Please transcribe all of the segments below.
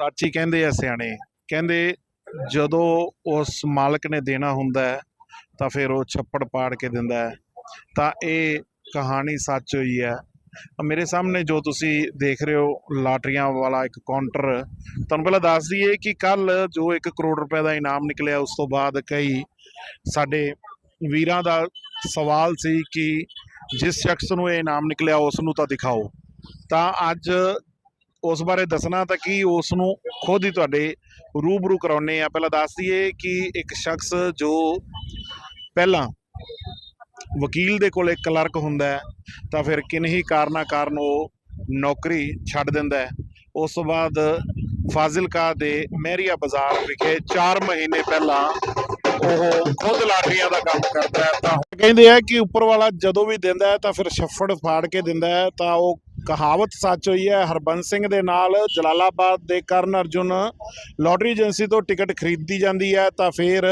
ਸੱਚ ਹੀ ਕਹਿੰਦੇ ਆ ਸਿਆਣੇ, ਕਹਿੰਦੇ ਜਦੋਂ ਉਸ ਮਾਲਕ ਨੇ ਦੇਣਾ ਹੁੰਦਾ ਹੈ, ਤਾਂ ਫਿਰ ਉਹ ਛੱਪੜ ਪਾੜ ਕੇ ਦਿੰਦਾ ਹੈ। ਤਾਂ ਇਹ ਕਹਾਣੀ ਸੱਚ ਹੋਈ ਹੈ। ਮੇਰੇ ਸਾਹਮਣੇ ਜੋ ਤੁਸੀਂ ਦੇਖ ਰਹੇ ਹੋ ਲਾਟਰੀਆਂ ਵਾਲਾ ਇੱਕ ਕਾਊਂਟਰ, ਤੁਹਾਨੂੰ ਪਹਿਲਾਂ ਦੱਸ ਦਈਏ ਕਿ ਕੱਲ ਜੋ 1 ਕਰੋੜ ਰੁਪਏ ਦਾ ਇਨਾਮ ਨਿਕਲਿਆ, ਉਸ ਤੋਂ ਬਾਅਦ ਕਈ ਸਾਡੇ ਵੀਰਾਂ ਦਾ ਸਵਾਲ ਸੀ ਕਿ ਜਿਸ ਸ਼ਖਸ ਨੂੰ ਇਹ ਇਨਾਮ ਨਿਕਲਿਆ, ਉਸ ਨੂੰ ਤਾਂ ਦਿਖਾਓ। ਤਾਂ ਅੱਜ ਉਸ ਬਾਰੇ ਦੱਸਣਾ ਤਾਂ ਕੀ ਉਸ ਨੂੰ ਖੁਦ ਹੀ ਤੁਹਾਡੇ ਰੂਬਰੂ ਕਰਾਉਨੇ ਆ ਪਹਿਲਾਂ ਦੱਸ ਦਈਏ ਕਿ ਇੱਕ ਸ਼ਖਸ ਜੋ ਪਹਿਲਾਂ ਵਕੀਲ ਦੇ ਕੋਲ ਇੱਕ ਕਲਰਕ ਹੁੰਦਾ ਤਾਂ ਫਿਰ ਕਿੰਨੀ ਕਾਰਨਾਂ ਕਾਰਨ ਉਹ ਨੌਕਰੀ ਛੱਡ ਦਿੰਦਾ ਉਸ ਤੋਂ ਬਾਅਦ ਫਾਜ਼ਿਲਕਾ ਦੇ ਮਹਿਰੀਆ ਬਾਜ਼ਾਰ ਵਿਖੇ 4 ਮਹੀਨੇ ਪਹਿਲਾਂ ਉਹ ਖੁਦ ਲਾਟਰੀਆਂ ਦਾ ਕੰਮ ਕਰਦਾ ਹੈ। ਤਾਂ ਕਹਿੰਦੇ ਆ ਕਿ ਉੱਪਰ ਵਾਲਾ ਜਦੋਂ ਵੀ ਦਿੰਦਾ ਹੈ ਤਾਂ ਫਿਰ ਛੱਫੜ ਫਾੜ ਕੇ ਦਿੰਦਾ ਹੈ, ਤਾਂ ਉਹ ਕਹਾਵਤ ਸੱਚ ਹੋਈ ਹੈ। ਹਰਬੰਸ ਸਿੰਘ ਦੇ ਨਾਲ ਜਲਾਲਾਬਾਦ ਦੇ ਕਰਨ ਅਰਜੁਨ ਲੋਟਰੀ ਏਜੰਸੀ ਤੋਂ ਟਿਕਟ ਖਰੀਦੀ ਜਾਂਦੀ ਹੈ ਤਾਂ ਫਿਰ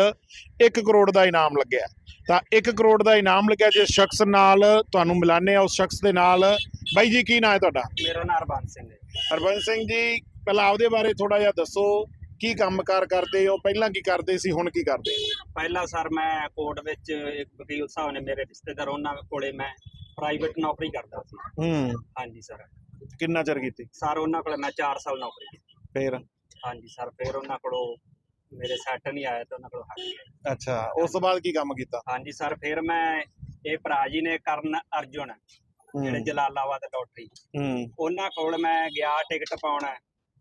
1 ਕਰੋੜ ਦਾ ਇਨਾਮ ਲੱਗਿਆ। ਤਾਂ 1 ਕਰੋੜ ਦਾ ਇਨਾਮ ਲੱਗਿਆ ਜਿਸ ਸ਼ਖਸ ਨਾਲ ਤੁਹਾਨੂੰ ਮਿਲਾਨੇ ਆ। ਉਸ ਸ਼ਖਸ ਦੇ ਨਾਲ ਬਾਈ ਜੀ ਕੀ ਨਾਂ ਹੈ ਤੁਹਾਡਾ? ਮੇਰਾ ਨਾਮ ਹਰਬੰਸ ਸਿੰਘ ਹੈ। ਹਰਬੰਸ ਸਿੰਘ ਜੀ ਪਹਿਲਾਂ ਆਪਦੇ ਬਾਰੇ ਥੋੜਾ ਜਿਹਾ ਦੱਸੋ ਕੀ ਕੰਮਕਾਰ ਕਰਦੇ ਹੋ? ਪਹਿਲਾਂ ਕੀ ਕਰਦੇ ਸੀ ਹੁਣ ਕੀ ਕਰਦੇ ਪਹਿਲਾਂ ਸਰ ਮੈਂ ਕੋਰਟ ਵਿੱਚ ਇੱਕ ਵਕੀਲ ਸਾਹਿਬ ਨੇ ਮੇਰੇ ਰਿਸ਼ਤੇਦਾਰ ਉਹਨਾਂ ਕੋਲੇ ਮੈਂ ਪ੍ਰਾਈਵੇਟ ਨੌਕਰੀ ਕਰਦਾ ਸੀ। ਹੂੰ। ਹਾਂਜੀ ਸਰ ਕਿੰਨਾ ਚਿਰ ਕੀਤੀ? ਸਰ ਉਹਨਾਂ ਕੋਲੇ ਮੈਂ 4 ਸਾਲ ਨੌਕਰੀ ਕੀਤੀ। ਫੇਰ? ਹਾਂਜੀ ਸਰ ਫਿਰ ਉਹਨਾਂ ਕੋਲੋਂ ਮੇਰੇ ਸੈੱਟ ਨਹੀਂ ਆਇਆ ਤੇ ਉਹਨਾਂ ਕੋਲੋਂ ਹਟ ਗਿਆ। ਅੱਛਾ ਉਸ ਤੋਂ ਬਾਅਦ ਕੀ ਕੰਮ ਕੀਤਾ? ਹਾਂਜੀ ਸਰ ਫਿਰ ਮੈਂ ਇਹ ਭਰਾ ਜੀ ਨੇ ਕਰਨ ਅਰਜੁਨ ਜਿਹੜੇ ਜਲਾਲਾਬਾਦ ਲੋਟਰੀ ਹੂੰ। ਉਹਨਾਂ ਕੋਲ ਮੈਂ ਗਿਆ ਟਿਕਟ ਪਾਉਣਾ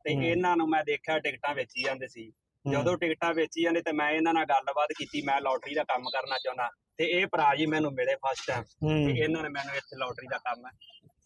ਤੇ। ਇਹਨਾਂ ਨੂੰ ਮੈਂ ਦੇਖਿਆ ਟਿਕਟਾਂ ਵੇਚੀ ਜਾਂਦੇ ਸੀ। ਜਦੋਂ ਟਿਕਟਾਂ ਵੇਚੀ ਜਾਂਦੇ ਤੇ ਮੈਂ ਇਹਨਾਂ ਨਾਲ ਗੱਲਬਾਤ ਕੀਤੀ ਮੈਂ ਲੋਟਰੀ ਦਾ ਕੰਮ ਕਰਨਾ ਚਾਹੁੰਦਾ। ਤੇ ਇਹ ਭਰਾ ਜੀ ਮੈਨੂੰ ਮਿਲੇ ਫਸਟ ਟਾਈਮ ਤੇ ਇਹਨਾਂ ਨੇ ਮੈਨੂੰ ਇੱਥੇ ਲੋਟਰੀ ਦਾ ਕੰਮ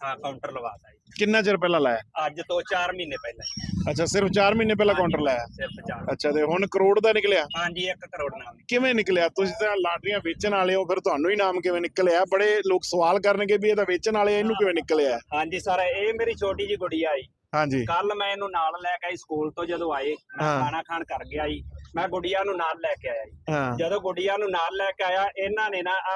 ਹਾਂ ਕਾਊਂਟਰ ਲਵਾਤਾ ਜੀ। ਕਿੰਨਾ ਚਿਰ ਪਹਿਲਾਂ ਲਾਇਆ? ਅੱਜ ਤੋਂ 4 ਮਹੀਨੇ ਪਹਿਲਾਂ ਜੀ। ਅੱਛਾ ਸਿਰਫ 4 ਮਹੀਨੇ ਪਹਿਲਾਂ ਕਾਊਂਟਰ ਲਾਇਆ? ਸਿਰਫ 4 ਅੱਛਾ ਤੇ ਹੁਣ ਕਰੋੜ ਦਾ ਨਿਕਲਿਆ? ਹਾਂਜੀ 1 ਕਰੋੜ ਨਾਮ ਕਿਵੇਂ ਨਿਕਲਿਆ? ਤੁਸੀਂ ਤਾਂ ਲਾਟਰੀਆਂ ਵੇਚਣ ਵਾਲੇ ਹੋ ਫਿਰ ਤੁਹਾਨੂੰ ਹੀ ਨਾਮ ਕਿਵੇਂ ਨਿਕਲਿਆ? ਬੜੇ ਲੋਕ ਸਵਾਲ ਕਰਨਗੇ ਵੀ ਇਹ ਤਾਂ ਵੇਚਣ ਵਾਲੇ ਆ, ਇਹਨੂੰ ਕਿਵੇਂ ਨਿਕਲਿਆ? ਹਾਂਜੀ ਸਰ ਇਹ ਮੇਰੀ ਛੋਟੀ ਜੀ ਗੁੜੀਆ ਆਈ। ਹਾਂਜੀ। ਕੱਲ ਮੈਂ ਇਹਨੂੰ ਨਾਲ ਲੈ ਕੇ ਆਈ ਸਕੂਲ ਤੋਂ ਜਦੋਂ ਆਏ ਮੈਂ ਹਾਂ। ਖਾਣਾ ਖਾਣ ਕਰ ਗਿਆ ਜੀ। ਮੈਂ ਗੁੜੀਆ ਨੂੰ ਨਾਲ ਲੈ ਕੇ ਆਇਆ ਜੀ। ਹਾਂ। ਜਦੋਂ ਗੁੜੀਆ ਨੂੰ ਨਾਲ ਲੈ ਕੇ ਆਇਆ ਇਹਨਾਂ ਨੇ ਨਾ ਆਹ